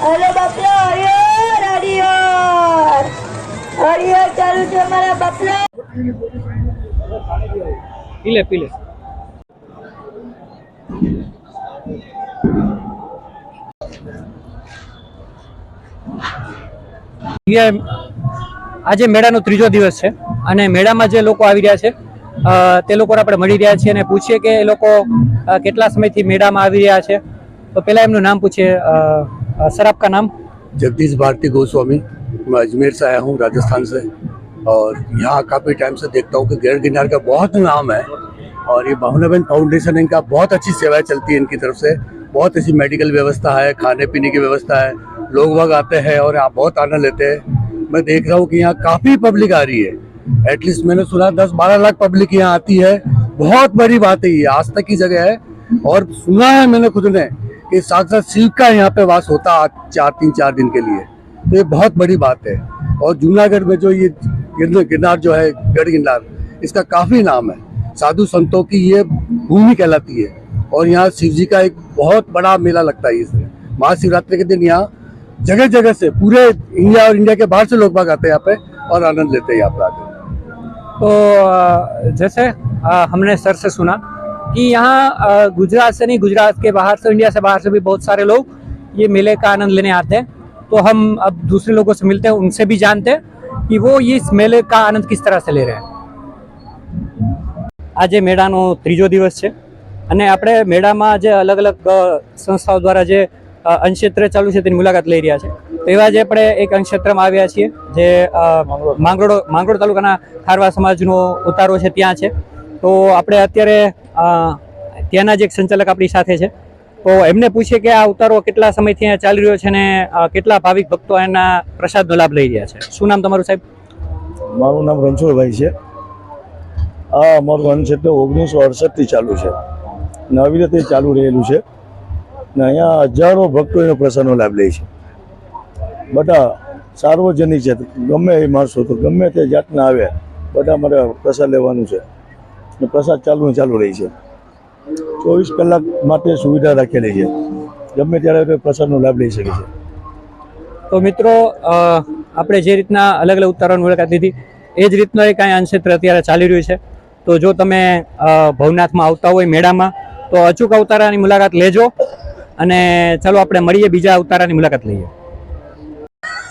Hello બાપલો હરિયર હરિયર હરિયર ચાલુ છે મારા બાપલો પીલે પીલે આજે મેળાનો ત્રીજો દિવસ છે અને મેળામાં જે લોકો આવી રહ્યા છે અ, તે લોકોને આપણે મળી રહ્યા છીએ અને પૂછીએ કે એ લોકો અ, કેટલા સમયથી મેળામાં આવી રહ્યા છે તો પહેલા એમનું નામ પૂછીએ અ, અ, સર આપકા નામ जगदीश भारती गोस्वामी मैं अजमेर से आया हूँ राजस्थान से और यहाँ काफ़ी टाइम से देखता हूँ कि गैर गिरनार का बहुत नाम है और ये भावनाबेन फाउंडेशन इनका बहुत अच्छी सेवाएं चलती है इनकी तरफ से बहुत अच्छी मेडिकल व्यवस्था है खाने पीने की व्यवस्था है लोग वग आते हैं और यहाँ बहुत आनंद लेते हैं मैं देख रहा हूँ कि यहाँ काफ़ी पब्लिक आ रही है। एटलीस्ट मैंने सुना दस बारह लाख पब्लिक यहाँ आती है। बहुत बड़ी बात है ये, आज तक की जगह है। और सुना है मैंने खुद ने कि साक्षात शिव का यहाँ पे वास होता चार, तीन, चार दिन के लिए। तो ये बहुत बड़ी बात है। और जूनागढ़ में जो ये गिरनार जो है, गढ़ गिरनार, इसका काफ़ी नाम है। साधु संतों की ये भूमि कहलाती है। और यहाँ शिव जी का एक बहुत बड़ा मेला लगता है इसमें। महाशिवरात्रि के दिन यहाँ जगह जगह से पूरे इंडिया और इंडिया के बाहर से लोग बाग आते हैं यहाँ पे और आनंद लेते हैं यहाँ पर आकर तो अ, जैसे अ, हमने सर से सुना कि यहाँ अ, गुजरात से नहीं गुजरात के बाहर से इंडिया से बाहर से भी बहुत सारे लोग ये मेले का आनंद लेने आते हैं तो हम अब दूसरे लोगों से मिलते हैं उनसे भी जानते हैं कि वो ये इस मेले का आनंद किस तरह से ले रहे हैं આજે મેળાનો ત્રીજો દિવસ છે અને આપણે મેળામાં જે અલગ અલગ અ, સંસ્થાઓ દ્વારા જે અ, અંશક્ષેત્ર ચાલુ છે તેની મુલાકાત લઈ રહ્યા છે. તો એવા જે આપણે એક અંશક્ષેત્રમાં આવ્યા છીએ, જે માંગરોળ માંગરોળ તાલુકાના ખારવા સમાજનો ઉતારો છે ત્યાં છે. તો આપણે અત્યારે ત્યાંના જ એક સંચાલક આપણી સાથે છે. તો એમને પૂછીએ કે આ ઉતારો કેટલા સમયથી અહીંયા ચાલી રહ્યો છે અને કેટલા ભાવિક ભક્તો એના પ્રસાદનો લાભ લઈ રહ્યા છે? શું નામ તમારું સાહેબ? મારું નામ રણછોડભાઈ છે. આ અમારું અન્નક્ષેત્ર ઓગણીસો અડસઠથી ચાલુ છે. ને આવી રીતે ચાલુ રહેલું છે. ને અહીંયા હજારો ભક્તો એનો પ્રસાદનો લાભ લે છે. બધા સાર્વજનિક છે, ગમે એ માણસો તો ગમે તે જાતના આવે, બધા મારે પ્રસાદ લેવાનું છે. ને પ્રસાદ ચાલુ ચાલુ રહી છે. ચોવીસ કલાક માટે સુવિધા રાખેલી છે. ગમે ત્યારે પ્રસાદનો લાભ લઈ શકે છે. તો મિત્રો આપણે જે રીતના અલગ અલગ ઉતારોની મુલાકાત લીધી, એ જ રીતનો એ કાંઈ અન્નક્ષેત્ર અત્યારે ચાલી રહ્યું છે. તો જો તમે ભવનાથમાં આવતા હોય મેળામાં, તો અચૂક અવતારાની મુલાકાત લેજો. અને ચાલો આપણે મળીએ બીજા અવતારાની મુલાકાત લઈએ.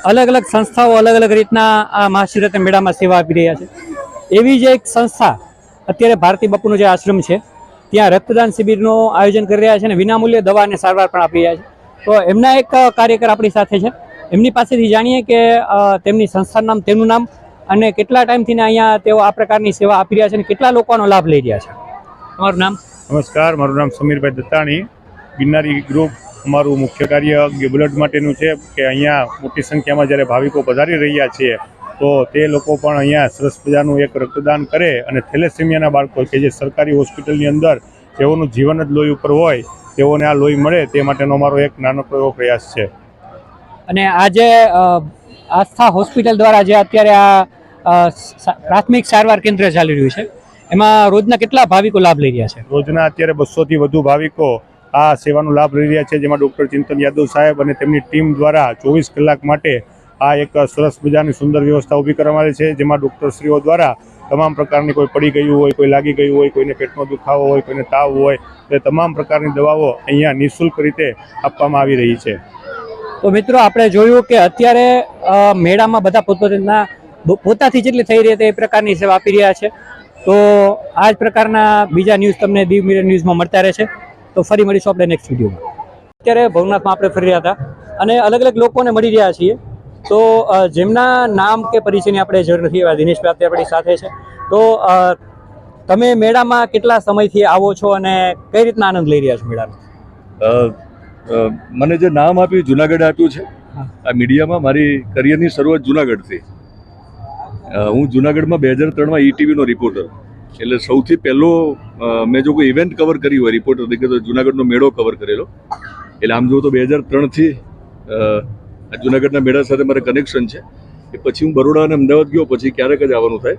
અલગ અલગ સંસ્થાઓ અલગ અલગ રીતના આ મહાશિવરાત્રી મેળામાં સેવા આપી રહ્યા છે. એવી જ એક સંસ્થા અત્યારે ભારતી બાપુનો જે આશ્રમ છે, ત્યાં રક્તદાન શિબિરનું આયોજન કરી રહ્યા છે અને વિનામૂલ્યે દવા અને સારવાર પણ આપી રહ્યા છે. તો એમના એક કાર્યકર આપણી સાથે છે. એમની પાસેથી જાણીએ કે તેમની સંસ્થાનું નામ, તેમનું નામ અને કેટલા ટાઈમથી અહીંયા તેઓ આ પ્રકારની સેવા આપી રહ્યા છે અને કેટલા લોકોનો લાભ લઈ રહ્યા છે. તમારું નામ? નમસ્કાર, મારું નામ સમીરભાઈ દત્તાણી. ગિરનારી ગ્રુપ અમારું મુખ્ય કાર્ય ગેબલટ માટેનું છે કે અહીંયા મોટી સંખ્યામાં જ્યારે ભાવિકો પધારી રહ્યા છે તો તે લોકો પણ અહીંયા સરસ મજાનું એક રક્તદાન કરે અને થેલેસેમિયાના બાળકો કે જે સરકારી હોસ્પિટલની અંદર જેઓનું જીવન જ લોહી ઉપર હોય તેઓને આ લોહી મળે તે માટેનો અમારો એક નાનકડો એવો પ્રયાસ છે. અને આજે આસ્થા હોસ્પિટલ દ્વારા જે અત્યારે આ પ્રાથમિક સારવાર કેન્દ્ર ચાલી રહ્યું છે એમાં રોજના કેટલા ભાવિકો લાભ લઈ રહ્યા છે? રોજના અત્યારે બસોથી વધુ ભાવિકો આ સેવાનો લાભ લઈ રહ્યા છે, જેમાં ડૉક્ટર ચિંતન યાદવ સાહેબ અને તેમની ટીમ દ્વારા ચોવીસ કલાક માટે આ એક સરસ મજાની સુંદર વ્યવસ્થા ઊભી કરવામાં આવી છે, જેમાં ડૉક્ટરશ્રીઓ દ્વારા તમામ પ્રકારની કોઈ પડી ગયું હોય, કોઈ લાગી ગયું હોય, કોઈને પેટનો દુખાવો હોય, કોઈને તાવ હોય તે તમામ પ્રકારની દવાઓ અહીંયા નિઃશુલ્ક રીતે આપવામાં આવી રહી છે. તો મિત્રો, આપણે જોયું કે અત્યારે મેળામાં બધા પોતપોતાના, પોતાથી જેટલી થઈ રહી હતી એ પ્રકારની સેવા આપી રહ્યા છે. તો આ જ પ્રકારના બીજા ન્યૂઝ તમને દીવ મિરર ન્યૂઝમાં મળતા રહેશે. તો ફરી મળીશું આપણે નેક્સ્ટ વિડીયોમાં અત્યારે ભવનાથમાં આપણે ફરી રહ્યા હતા અને અલગ અલગ લોકોને મળી રહ્યા છીએ. તો જેમના નામ કે પરિચયની આપણે જરૂર નથી એવા દિનેશભાઈ અત્યારે આપણી સાથે છે. તો તમે મેળામાં કેટલા સમયથી આવો છો અને કઈ રીતના આનંદ લઈ રહ્યા છો મેળાનો મને જે નામ આપ્યું જુનાગઢ આપ્યું છે આ મીડિયામાં મારી કરિયરની શરૂઆત જુનાગઢથી. હું જુનાગઢમાં બે હજાર ત્રણમાં ઈટીવીનો રિપોર્ટર એટલે સૌથી પહેલો મેં જો કોઈ ઇવેન્ટ કવર કરી હોય રિપોર્ટર તરીકે તો જુનાગઢનો મેળો કવર કરેલો. એટલે આમ જુઓ તો બે હજાર ત્રણથી જુનાગઢના મેળા સાથે મારે કનેક્શન છે. એ પછી હું બરોડા અને અમદાવાદ ગયો, પછી ક્યારેક જ આવવાનું થાય.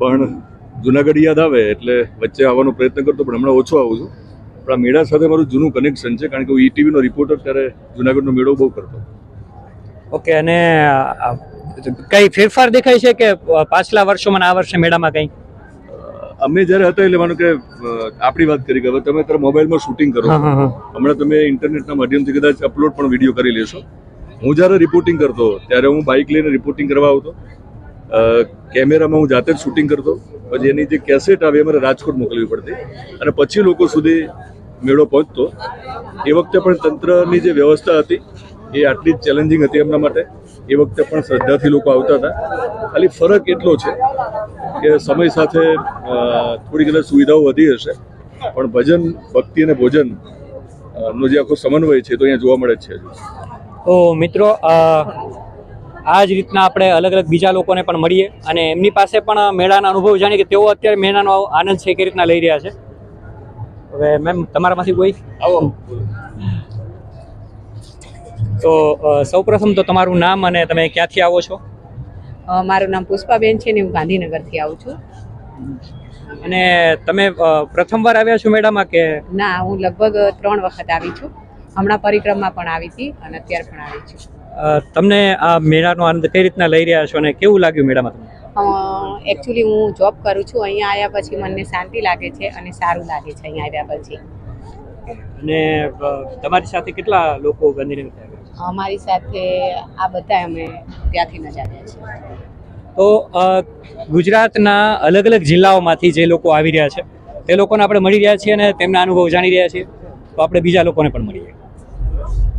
પણ જુનાગઢ યાદ આવે એટલે વચ્ચે આવવાનો પ્રયત્ન કરતો, પણ હમણાં ઓછો આવું છું. પણ આ મેળા સાથે મારું જૂનું કનેક્શન છે, કારણ કે હું ઈટીવીનો રિપોર્ટર ત્યારે જુનાગઢનો મેળો બહુ કરતો. ઓકે, અને કઈ ફેરફાર દેખાય છે કે પાછલા વર્ષોમાં આ વર્ષે મેળામાં કઈ? અમે જ્યારે હતા એટલે માનો કે આપણી વાત કરી કે હવે તમે અત્યારે મોબાઈલમાં શૂટિંગ કરો. હમણાં તમે ઇન્ટરનેટના માધ્યમથી કદાચ અપલોડ પણ વીડિયો કરી લેશો. હું જ્યારે રિપોર્ટિંગ કરતો ત્યારે હું બાઇક લઈને રિપોર્ટિંગ કરવા આવતો. કેમેરામાં હું જાતે જ શૂટિંગ કરતો. પછી એની જે કેસેટ આવે એ મારે રાજકોટ મોકલવી પડતી. અને પછી લોકો સુધી મેળો પહોંચતો. એ વખતે પણ તંત્રની જે વ્યવસ્થા હતી એ આટલી જ ચેલેન્જિંગ હતી એમના માટે. એ વખતે પણ શ્રદ્ધાથી લોકો આવતા હતા. ખાલી ફરક એટલો છે કે સમય સાથે થોડી કદાચ સુવિધાઓ વધી હશે પણ ભજન ભક્તિ અને ભોજન નો જે આખો સમન્વય છે તો અહીંયા જોવા મળે જ છે. તો મિત્રો આ જ રીતના આપણે અલગ અલગ બીજા લોકોને પણ મળીએ અને એમની પાસે પણ મેળાના અનુભવ જાણીએ કે તેઓ અત્યારે મેળાનો આનંદ છે કે રીતના લઈ રહ્યા છે. હવે મેમ તમારામાંથી કોઈ? આવો. તો સૌપ્રથમ તો તમારું નામ અને તમે ક્યાંથી આવો છો? મારું નામ પુષ્પાબેન છે ને હું ગાંધીનગરથી આવું છું. અને તમે પ્રથમવાર આવ્યા છો મેડમ કે? ના હું લગભગ ત્રણ વખત આવી છું. હમણાં પરિક્રમા પણ આવી હતી અને અત્યારે પણ આવી છું. તમને આ મેળાનો આનંદ કઈ રીતના લઈ રહ્યા છો અને કેવું લાગ્યું મેળામાં તમને? એકચ્યુઅલી હું જોબ કરું છું. અહીંયા આવ્યા પછી મને શાંતિ લાગે છે અને સારું લાગે છે અહીંયા આવ્યા પછી. અને તમારી સાથે કેટલા લોકો ગાંધીનગર અમારી સાથે આ બધા અમે ત્યાંથી ન જ આવ્યા છીએ. તો ગુજરાતના અલગ અલગ જિલ્લાઓમાંથી જે લોકો આવી રહ્યા છે તે લોકોને આપણે મળી રહ્યા છીએ અને તેમના અનુભવ જાણી રહ્યા છીએ. તો આપણે બીજા લોકોને પણ મળીએ.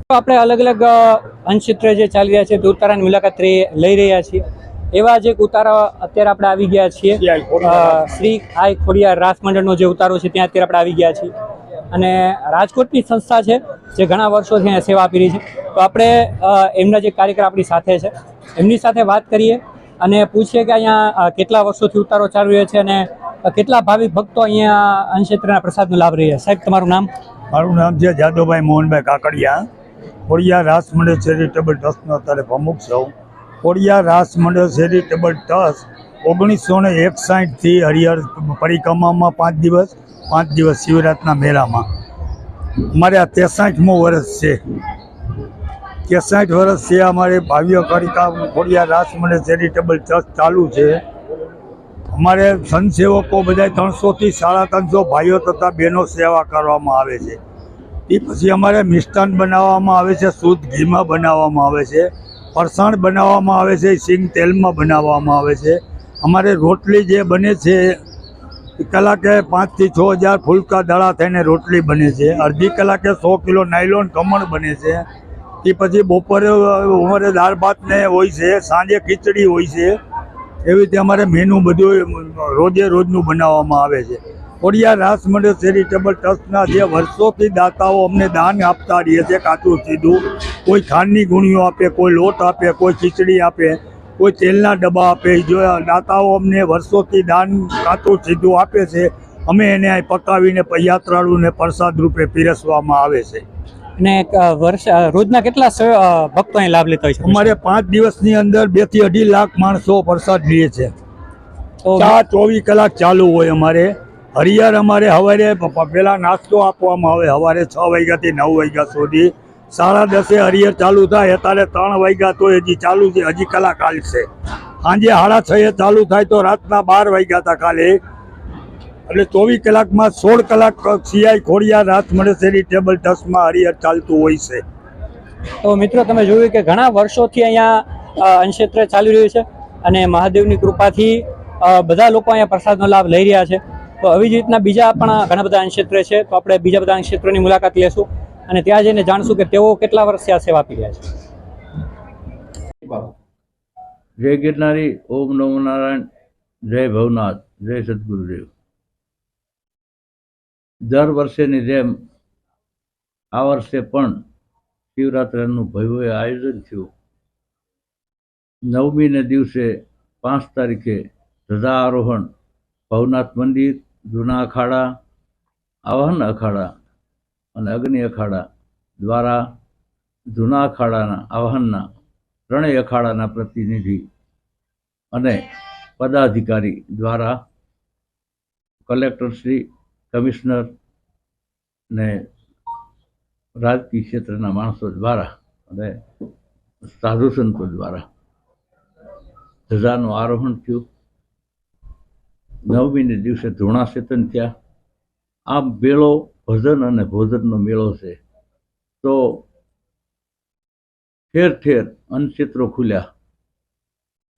તો આપણે અલગ અલગ અ, અંશચિત્ર જે ચાલી રહ્યા છે તે ઉતારાની મુલાકાત લઈ રહ્યા છીએ. એવા જે ઉતારા અત્યારે આપણે આવી ગયા છીએ શ્રી આઈ ખોડિયાર રાસ મંડળનો જે ઉતારો છે ત્યાં અત્યારે આપણે આવી ગયા છીએ. અને રાજકોટની સંસ્થા છે, જે ઘણા વર્ષોથી અહીંયા સેવા આપી રહી છે. તો આપણે એમના જે કાર્યકર આપણી સાથે છે, એમની સાથે વાત કરીએ અને પૂછીએ કે અહીંયા કેટલા વર્ષોથી ઉતારો ચાલુ રહ્યો છે અને કેટલા ભાવિક ભક્તો અહીંયા અંશેત્રના પ્રસાદનો લાભ રહ્યા સાહેબ, તમારું નામ? મારું નામ છે જાદવભાઈ મોહનભાઈ કાકડિયા. કોડિયા રાસ મંડળ ચેરિટેબલ ટ્રસ્ટનો અત્યારે પ્રમુખ છું. કોડિયા રાસ મંડળ ચેરિટેબલ ટ્રસ્ટ ઓગણીસો ને એકસાઠથી હરિહર પરિક્રમામાં પાંચ દિવસ પાંચ દિવસ શિવરાતના મેળામાં. અમારે આ ત્રેસાઠમું વર્ષ છે. ત્રેસાઠ છે, અમારે ભાવ્ય કરિકા ખોડિયા રાસ મને ચેરિટેબલ ટ્રસ્ટ ચાલુ છે. અમારે સંતસેવકો બધા ત્રણસોથી સાડા ત્રણસો ભાઈઓ તથા બહેનો સેવા કરવામાં આવે છે. એ પછી અમારે મિષ્ટાન બનાવવામાં આવે છે, શુદ્ધ ઘીમાં બનાવવામાં આવે છે, ફરસાણ બનાવવામાં આવે છે, સિંગ તેલમાં બનાવવામાં આવે છે. અમારે રોટલી જે બને છે કલાકે પાંચથી છ હજાર ફૂલકા દડા થઈને રોટલી બને છે. અડધી કલાકે સો કિલો નાયલોન કમણ બને છે. એ પછી બપોરે અમારે દાળ ભાતને હોય છે, સાંજે ખીચડી હોય છે. એવી રીતે અમારે મેનુ બધું રોજે રોજનું બનાવવામાં આવે છે. ખોડિયા રાસ મંડળ ચેરિટેબલ ટ્રસ્ટના જે વર્ષોથી દાતાઓ અમને દાન આપતા રહીએ છે, કાચું સીધું. કોઈ ખાંડની ગુણીઓ આપે, કોઈ લોટ આપે, કોઈ ખીચડી આપે. કોઈ તેલના ડબ્બા આપે જો દાતાઓ અમને વર્ષોથી દાન કાતું સીધું આપે છે અમે એને અહીં પકાવીને યાત્રાળુને પ્રસાદ રૂપે પીરસવામાં આવે છે. અને વર્ષ રોજના કેટલા ભક્તો અહીં લાભ લેતા હોય છે? અમારે પાંચ દિવસની અંદર બેથી અઢી લાખ માણસો પ્રસાદ લે છે. તો ચા ચોવીસ કલાક ચાલુ હોય અમારે. હરિયાળ અમારે સવારે પહેલાં પેલા નાસ્તો આપવામાં આવે સવારે છ વાગ્યાથી નવ વાગ્યા સુધી. સાડા દસે હરિયર ચાલુ થાય અત્યારે ત્રણ વાગ્યા તો હજી ચાલુ છે હજી કલાક હાલશે સાંજે સાડા છ એ ચાલુ થાય તો રાતના બાર વાગ્યા હતા કાલે. એટલે ચોવીસ કલાકમાં સોળ કલાક સિયાઈ ખોડિયા રાત મળે ટેબલ ટ્રસ્ટમાં હરિયર ચાલતું હોય છે. તો મિત્રો તમે જોયું કે ઘણા વર્ષોથી અહીંયા અ, અંશેત્ર ચાલી રહ્યું છે અને મહાદેવની કૃપાથી બધા લોકો અહીંયા પ્રસાદનો લાભ લઈ રહ્યા છે. તો આવી રીતના બીજા પણ ઘણા બધા અંશેત્ર છે. તો આપણે બીજા બધા અંશેત્રોની મુલાકાત લેશું. અને ત્યાં જઈને જાણશું કે તેઓ કેટલા વર્ષથી આ સેવા આપી રહ્યા છે. જય ગિરનારી, ઓમ નમો જય ભવનાથ, જય સદગુરુદેવ. દર વર્ષેની જેમ આ વર્ષે પણ શિવરાત્રિનું ભવ્ય આયોજન થયું. નવમીને દિવસે પાંચ તારીખે ધજા આરોહણ ભવનાથ મંદિર, જૂના અખાડા, આવાહન અખાડા અને અગ્નિ અખાડા દ્વારા જૂના અખાડાના આવાહનના ત્રણેય અખાડાના પ્રતિનિધિ અને પદાધિકારી દ્વારા કલેક્ટરશ્રી કમિશનર ને રાજકીય ક્ષેત્રના માણસો દ્વારા અને સાધુ સંતો દ્વારા ધજાનું આરોહણ થયું. નવમીને દિવસે ધૂણાસેતન થયા. આ મેળો ભજન અને ભોજનનો મેળો છે. તો ઠેર ઠેર અન્નક્ષેત્રો ખુલ્યા.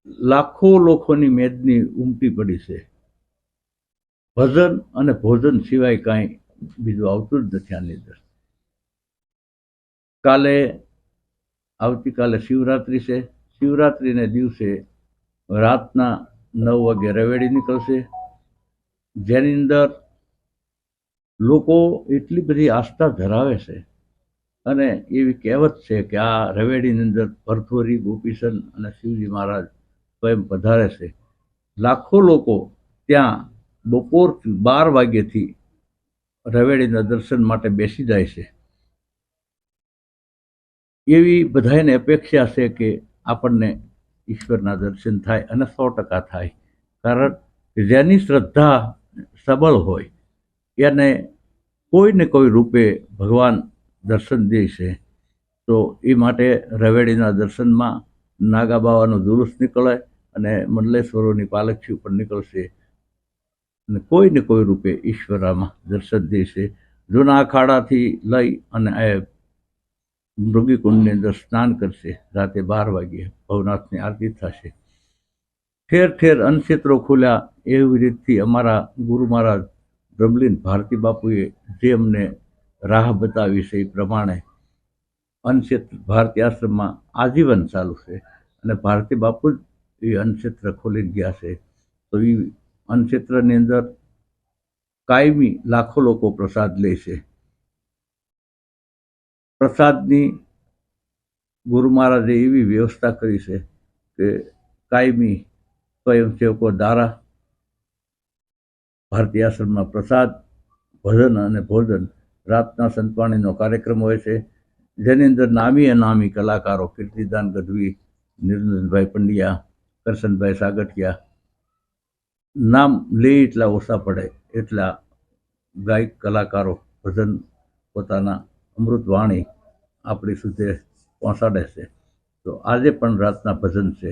લાખો લોકોની મેદની ઉમટી પડી છે. ભજન અને ભોજન સિવાય કાંઈ બીજું આવતું જ નથી આની અંદર. કાલે, આવતીકાલે શિવરાત્રિ છે. શિવરાત્રિને દિવસે રાતના નવ વાગે રવેડી નીકળશે. જેની અંદર લોકો એટલી બધી આસ્થા ધરાવે છે. અને એવી કહેવત છે કે આ રવેડીની અંદર ભરથોરી, ગોપીસન અને શિવજી મહારાજ સ્વયં પધારે છે. લાખો લોકો ત્યાં બપોર બાર વાગ્યેથી રવેડીના દર્શન માટે બેસી જાય છે. એવી બધાને અપેક્ષા છે કે આપણને ઈશ્વરના દર્શન થાય અને સો ટકા થાય. કારણ કે જેની શ્રદ્ધા સબળ હોય એને કોઈને કોઈ રૂપે ભગવાન દર્શન દે છે, તો એ માટે રવેડીના દર્શનમાં નાગા બાવાનું દુરુસ્ત નીકળે અને મંડલેશ્વરોની પાલખી ઉપર નીકળશે. અને કોઈને કોઈ રૂપે ઈશ્વરામાં દર્શન દે છે. જૂના અખાડાથી લઈ અને એ મૃગીકુંડની અંદર સ્નાન કરશે. રાતે બાર વાગ્યે ભવનાથની આરતી થશે. ઠેર ઠેર અનક્ષેત્રો ખુલ્યા એવી રીતથી અમારા ગુરુ મહારાજ બ્રહ્મલીન ભારતી બાપુએ જે અમને રાહ બતાવી છે એ પ્રમાણે અન્નક્ષેત્ર ભારતી આશ્રમમાં આજીવન ચાલુ છે અને ભારતી બાપુ જ એ અન્નક્ષેત્ર ખોલી ગયા છે. તો એ અન્નક્ષેત્રની અંદર કાયમી લાખો લોકો પ્રસાદ લે છે. પ્રસાદની ગુરુ મહારાજે એવી વ્યવસ્થા કરી છે કે કાયમી સ્વયંસેવકો દ્વારા ભારતીય આશ્રમમાં પ્રસાદ, ભજન અને ભોજન, રાતના સંતવાણીનો કાર્યક્રમ હોય છે, જેની અંદર નામી અનામી કલાકારો, કીર્તિદાન ગઢવી, નિરંજનભાઈ પંડ્યા, કરશનભાઈ સાગઠિયા, નામ લે એટલા ઓછા પડે, એટલા ગાયક કલાકારો, ભજન પોતાના અમૃત વાણી આપણી સુધી પહોંચાડે છે. તો આજે પણ રાતના ભજન છે.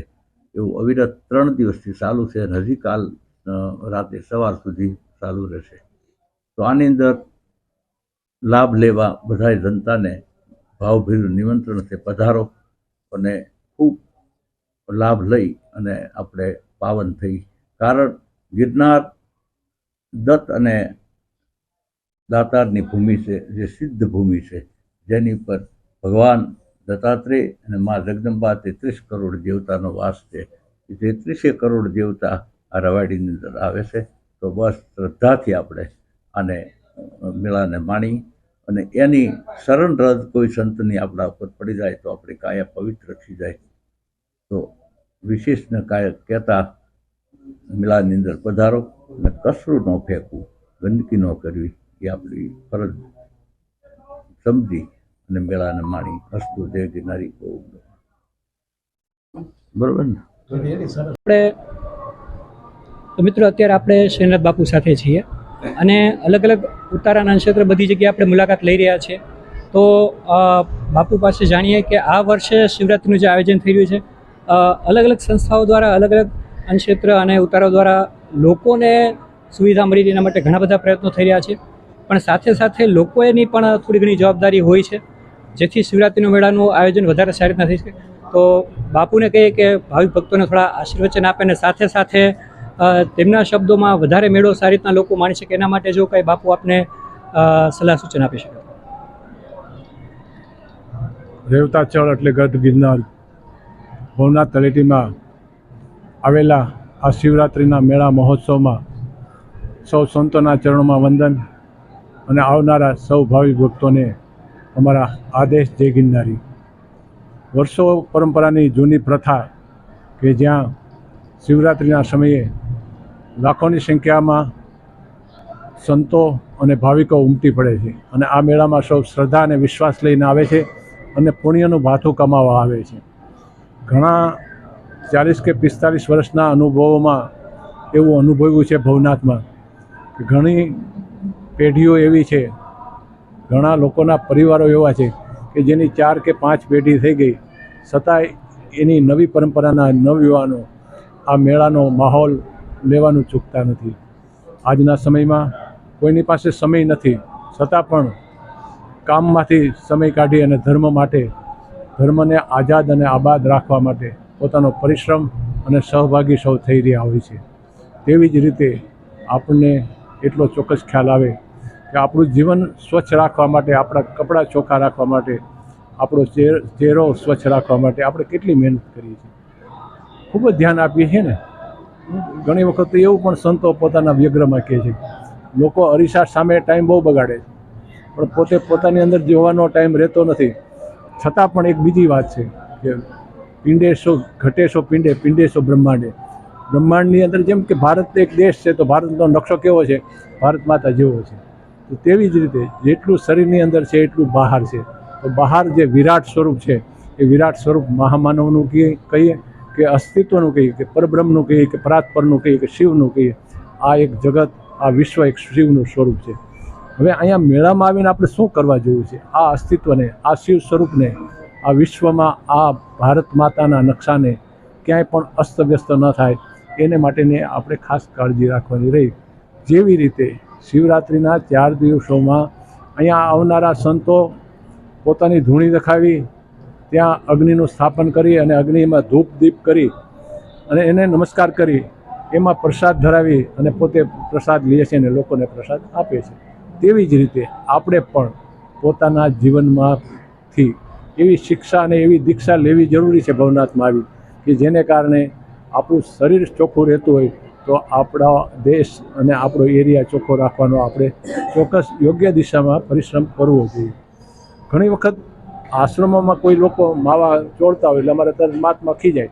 એવું અવિરત ત્રણ દિવસથી ચાલુ છે અને હજી કાલ રાતે સવાર સુધી ચાલુ રહેશે. તો આની અંદર લાભ લેવા બધાય જનતાને ભાવભીનું નિમંત્રણ છે, પધારો અને ખૂબ લાભ લઈ અને આપણે પાવન થઈ. કારણ ગિરનાર દત્ત અને દાતારની ભૂમિ છે, જે સિદ્ધ ભૂમિ છે, જેની પર ભગવાન દત્તાત્રેય અને મા જગદંબા તેત્રીસ કરોડ દેવતાનો વાસ છે. તેત્રીસે કરોડ દેવતા આ રવાડીની અંદર આવે છે તો બસ શ્રદ્ધાથી આપણે આને મેળાને માણી અને એની શરણ રદ કોઈ સંતની આપણા ઉપર પડી જાય તો આપણી કાયા પવિત્ર થઈ જાય. તો વિશેષને કાય કહેતા મેળાની અંદર પધારો અને કસરું ન ફેંકવું ગંદકી ન કરવી એ આપણી ફરજ સમજી અને મેળાને માણી. હસતું જય ગિરનારી બરોબર ને? આપણે તો મિત્રો, અત્યારે આપણે શ્રીનાથ બાપુ સાથે છીએ અને અલગ અલગ ઉતારાના ક્ષેત્ર બધી જગ્યાએ આપણે મુલાકાત લઈ રહ્યા છીએ. તો બાપુ પાસે જાણીએ કે આ વર્ષે શિવરાત્રિનું જે આયોજન થઈ રહ્યું છે અલગ અલગ સંસ્થાઓ દ્વારા અલગ અલગ અનક્ષેત્ર અને ઉતારો દ્વારા લોકોને સુવિધા મળી એના માટે ઘણા બધા પ્રયત્નો થઈ રહ્યા છે. પણ સાથે સાથે લોકોની પણ થોડી ઘણી જવાબદારી હોય છે. જેથી શિવરાત્રિના મેળાનું આયોજન વધારે સારી રીતના થઈ શકે. તો બાપુને કહીએ કે ભાવિક ભક્તોને થોડા આશીર્વચન આપે અને સાથે સાથે તેમના શબ્દોમાં વધારે મેળો સારી રીતના લોકો માણી શકે એના માટે જો કંઈ બાપુ આપને સલાહ સૂચન આપી શકે. રેવતાચળ એટલે ગઢ ગિરનાર. ભવનાથ તળેટીમાં આવેલા આ શિવરાત્રિના મેળા મહોત્સવમાં સૌ સંતોના ચરણોમાં વંદન અને આવનારા સૌ ભાવિક ભક્તોને અમારા આદેશ જય ગિરનારી. વર્ષો પરંપરાની જૂની પ્રથા કે જ્યાં શિવરાત્રિના સમયે લાખોની સંખ્યામાં સંતો અને ભાવિકો ઉમટી પડે છે. અને આ મેળામાં સૌ શ્રદ્ધા અને વિશ્વાસ લઈને આવે છે અને પુણ્યનું ભાથું કમાવા આવે છે. ઘણા ચાલીસ કે પિસ્તાલીસ વર્ષના અનુભવોમાં એવું અનુભવ્યું છે ભવનાથમાં કે ઘણી પેઢીઓ એવી છે, ઘણા લોકોના પરિવારો એવા છે કે જેની ચાર કે પાંચ પેઢી થઈ ગઈ. છતાંય એની નવી પરંપરાના નવયુવાનો આ મેળાનો માહોલ લેવાનું ચૂકતા નથી. આજના સમયમાં કોઈની પાસે સમય નથી. છતાં પણ કામમાંથી સમય કાઢી અને ધર્મ માટે, ધર્મને આઝાદ અને આબાદ રાખવા માટે પોતાનો પરિશ્રમ અને સહભાગી સૌ થઈ રહ્યા હોય છે. તેવી જ રીતે આપણને એટલો ચોક્કસ ખ્યાલ આવે કે આપણું જીવન સ્વચ્છ રાખવા માટે, આપણા કપડાં ચોખ્ખા રાખવા માટે, આપણો ચહેરો સ્વચ્છ રાખવા માટે આપણે કેટલી મહેનત કરીએ છીએ. ખૂબ જ ધ્યાન આપીએ છીએ ને? ઘણી વખત એવું પણ સંતો પોતાના વ્યગ્રમાં કહે છે, લોકો અરીસા સામે ટાઈમ બહુ બગાડે છે. પણ પોતે પોતાની અંદર જોવાનો ટાઈમ રહેતો નથી. છતાં પણ એક બીજી વાત છે કે પિંડેશો ઘટેશો પિંડે પિંડેશો બ્રહ્માંડે. બ્રહ્માંડની અંદર જેમ કે ભારત એક દેશ છે, તો ભારતનો નકશો કેવો છે? ભારત માતા જેવો છે. તો તેવી જ રીતે જેટલું શરીરની અંદર છે, એટલું બહાર છે. તો બહાર જે વિરાટ સ્વરૂપ છે, એ વિરાટ સ્વરૂપ મહામાનવનું કહીએ? કે અસ્તિત્વનું કહીએ કે પરબ્રહ્મનું કહીએ કે પરાત્પરનું કહીએ કે શિવનું કહીએ, આ એક જગત, આ વિશ્વ એક શિવનું સ્વરૂપ છે. હવે અહીંયા મેળામાં આવીને આપણે શું કરવા જેવું છે? આ અસ્તિત્વને, આ શિવ સ્વરૂપને, આ વિશ્વમાં, આ ભારત માતાના નકશાને ક્યાંય પણ અસ્તવ્યસ્ત ન થાય, એને માટેની આપણે ખાસ કાળજી રાખવાની રહી. જેવી રીતે શિવરાત્રિના ચાર દિવસોમાં અહીંયા આવનારા સંતો પોતાની ધૂણી દેખાવી ત્યાં અગ્નિનું સ્થાપન કરી અને અગ્નિમાં ધૂપ દીપ કરી અને એને નમસ્કાર કરી. એમાં પ્રસાદ ધરાવી અને પોતે પ્રસાદ લે છે અને લોકોને પ્રસાદ આપે છે. તેવી જ રીતે આપણે પણ પોતાના જીવનમાંથી એવી શિક્ષા અને એવી દીક્ષા લેવી જરૂરી છે ભવનાથમાં આવી કે જેને કારણે આપણું શરીર ચોખ્ખું રહેતું હોય તો આપણા દેશ અને આપણો એરિયા ચોખ્ખો રાખવાનો આપણે ચોક્કસ યોગ્ય દિશામાં પરિશ્રમ કરવો જોઈએ. ઘણી વખત આશ્રમોમાં કોઈ લોકો માવા ચોળતા હોય એટલે અમારે તરત મખી જાય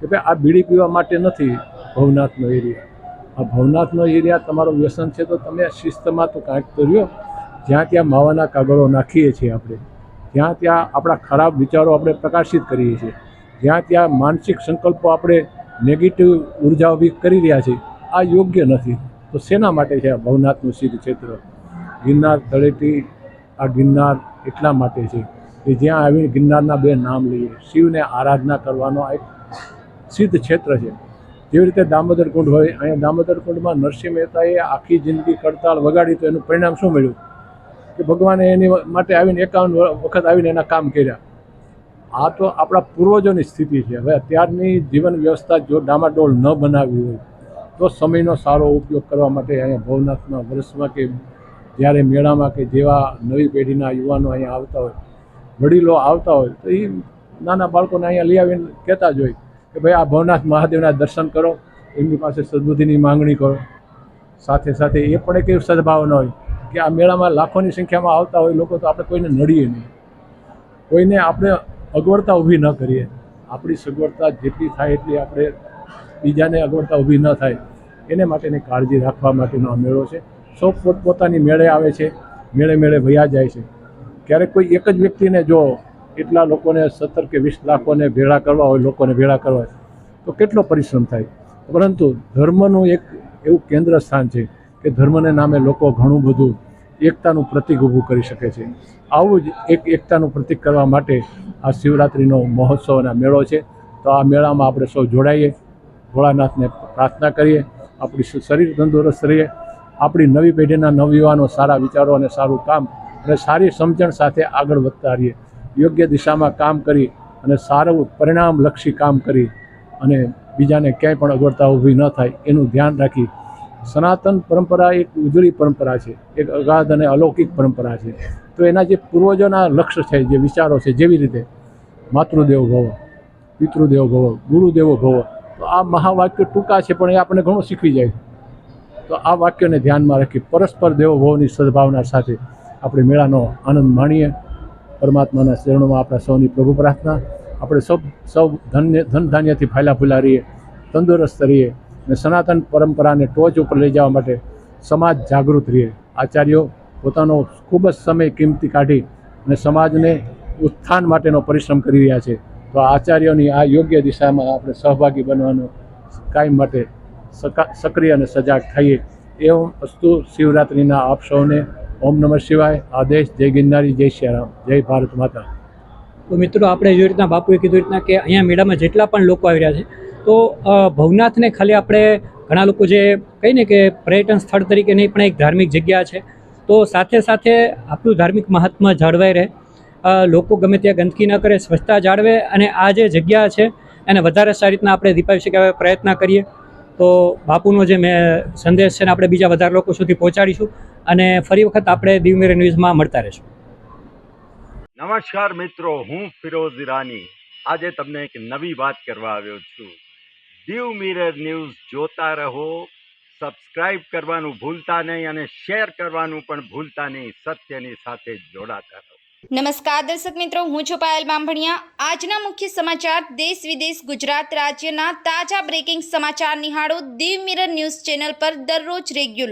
કે ભાઈ આ બીડી પીવા માટે નથી ભવનાથનો એરિયા. આ ભવનાથનો એરિયા તમારો વ્યસન છે તો તમે શિસ્તમાં તો કાંઈક કર્યો જ્યાં ત્યાં માવાના કાગળો નાખીએ છીએ આપણે. જ્યાં ત્યાં આપણા ખરાબ વિચારો આપણે પ્રકાશિત કરીએ છીએ. જ્યાં ત્યાં માનસિક સંકલ્પો આપણે નેગેટિવ ઊર્જા ઊભી કરી રહ્યા છીએ. આ યોગ્ય નથી. તો શેના માટે છે આ ભવનાથનું સિદ્ધ ક્ષેત્ર? ગિરનાર તળેટી આ ગિરનાર એટલા માટે છે. કે જ્યાં આવીને ગિરનારના બે નામ લઈએ. શિવને આરાધના કરવાનો એક સિદ્ધ ક્ષેત્ર છે. જેવી રીતે દામોદર કુંડ હોય, અહીંયા દામોદર કુંડમાં નરસિંહ મહેતાએ આખી જિંદગી કડતાળ વગાડી તો એનું પરિણામ શું મળ્યું? કે ભગવાને એની માટે આવીને એકાવન વખત આવીને એના કામ કર્યા. આ તો આપણા પૂર્વજોની સ્થિતિ છે. હવે અત્યારની જીવન વ્યવસ્થા જો ડામાડોળ ન બનાવી હોય, તો સમયનો સારો ઉપયોગ કરવા માટે અહીંયા ભવનાથમાં વર્ષમાં કે જ્યારે મેળામાં કે જેવા નવી પેઢીના યુવાનો અહીંયા આવતા હોય વડીલો આવતા હોય, તો એ નાના બાળકોને અહીંયા લઈ આવીને કહેતા જ હોય કે ભાઈ આ ભવનાથ મહાદેવના દર્શન કરો, એમની પાસે સદબુદ્ધિની માંગણી કરો. સાથે સાથે એ પણ એક એવી સદભાવના હોય કે આ મેળામાં લાખોની સંખ્યામાં આવતા હોય, લોકો તો આપણે કોઈને નડીએ નહીં. કોઈને આપણે અગવડતા ઊભી ન કરીએ. આપણી સગવડતા જેટલી થાય એટલી આપણે બીજાને અગવડતા ઊભી ન થાય. એને માટેની કાળજી રાખવા માટેનો આ મેળો છે. સૌ પોતપોતાની મેળે આવે છે. મેળે મેળે ભયા જાય છે. ક્યારેક કોઈ એક જ વ્યક્તિને જો એટલા લોકોને સત્તર કે વીસ લાખોને ભેળા કરવા હોય, લોકોને ભેળા કરવા હોય, તો કેટલો પરિશ્રમ થાય? પરંતુ ધર્મનું એક એવું કેન્દ્ર સ્થાન છે કે ધર્મને નામે લોકો ઘણું બધું એકતાનું પ્રતિક ઊભું કરી શકે છે. આવું જ એક એકતાનું પ્રતિક કરવા માટે આ શિવરાત્રિનો મહોત્સવ અને મેળો છે. તો આ મેળામાં આપણે સૌ જોડાઈએ, ભોળાનાથને પ્રાર્થના કરીએ, આપણી શરીર તંદુરસ્ત રહીએ, આપણી નવી પેઢીના નવયુવાનો સારા વિચારો અને સારું કામ અને સારી સમજણ સાથે આગળ વધતા રહીએ. યોગ્ય દિશામાં કામ કરી અને સારું પરિણામલક્ષી કામ કરી અને બીજાને ક્યાંય પણ અગવડતા ઊભી ન થાય એનું ધ્યાન રાખી. સનાતન પરંપરા એક ઉજળી પરંપરા છે. એક અગાધ અને અલૌકિક પરંપરા છે. તો એના જે પૂર્વજોના લક્ષ્ય છે, જે વિચારો છે, જેવી રીતે માતૃદેવ ભવ, પિતૃદેવ ભવ, ગુરુદેવો ભવ, તો આ મહાવાક્ય ટૂંકા છે, પણ એ આપણને ઘણું શીખવી જાય તો આ વાક્યને ધ્યાનમાં રાખી પરસ્પર દેવો ભવની સદભાવના સાથે આપણે મેળાનો આનંદ માણીએ. પરમાત્માના ચરણોમાં આપણા સૌની પ્રભુ પ્રાર્થના. આપણે સૌ સૌ ધન્ય ધન ધાન્યથી ફાયલા ફૂલા રહીએ, તંદુરસ્ત રહીએ અને સનાતન પરંપરાને ટોચ ઉપર લઈ જવા માટે સમાજ જાગૃત રહીએ. આચાર્યો પોતાનો ખૂબ જ સમય કિંમતી કાઢી અને સમાજને ઉત્થાન માટેનો પરિશ્રમ કરી રહ્યા છે. તો આચાર્યોની આ યોગ્ય દિશામાં આપણે સહભાગી બનવાનો કાયમ માટે સકા, સક્રિય અને સજાગ થઈએ. એવું વસ્તુ શિવરાત્રિના આપ સૌને ઓમ નમઃ શિવાય. આદેશ, જય ગિરનારી, જય શ્રીરામ જય ભારત માતા. તો મિત્રો, આપણે જે રીતના બાપુએ કીધું રીતના કે અહીંયા મેળામાં જેટલા પણ લોકો આવી રહ્યા છે, તો ભવનાથને ખાલી આપણે ઘણા લોકો જે કહીને કે પર્યટન સ્થળ તરીકે નહીં, પણ એક ધાર્મિક જગ્યા છે. તો સાથે સાથે આપણું ધાર્મિક મહાત્મા જાળવાઈ રહે. લોકો ગમે ત્યાં ગંદકી ન કરે, સ્વચ્છતા જાળવે અને આ જે જગ્યા છે, એને વધારે સારી રીતના આપણે દીપાવી શકીએ પ્રયત્ન કરીએ. તો બાપુનો જે મેં, સંદેશ છે ને આપણે બીજા વધારે લોકો સુધી પહોંચાડીશું. અને ફરી વખત આપણે દીવમેર ન્યૂઝમાં મળતા રહીશું. નમસ્કાર મિત્રો હું ફિરોઝ ઈરાની. આજે તમને એક નવી વાત કરવા આવ્યો છું. દીવ મિરર ન્યૂઝ જોતા રહો સબસ્ક્રાઇબ કરવાનું ભૂલતા નહીં અને શેર કરવાનું પણ ભૂલતા નહીં સત્યની સાથે જોડાતા રહો. નમસ્કાર દર્શક મિત્રો હું છું પાયલ બામભણિયા. આજના મુખ્ય સમાચાર દેશ વિદેશ ગુજરાત રાજ્યના તાજા બ્રેકિંગ સમાચાર નિહાળો દીવ મિરર ન્યૂઝ ચેનલ પર દરરોજ રેગ્યુલર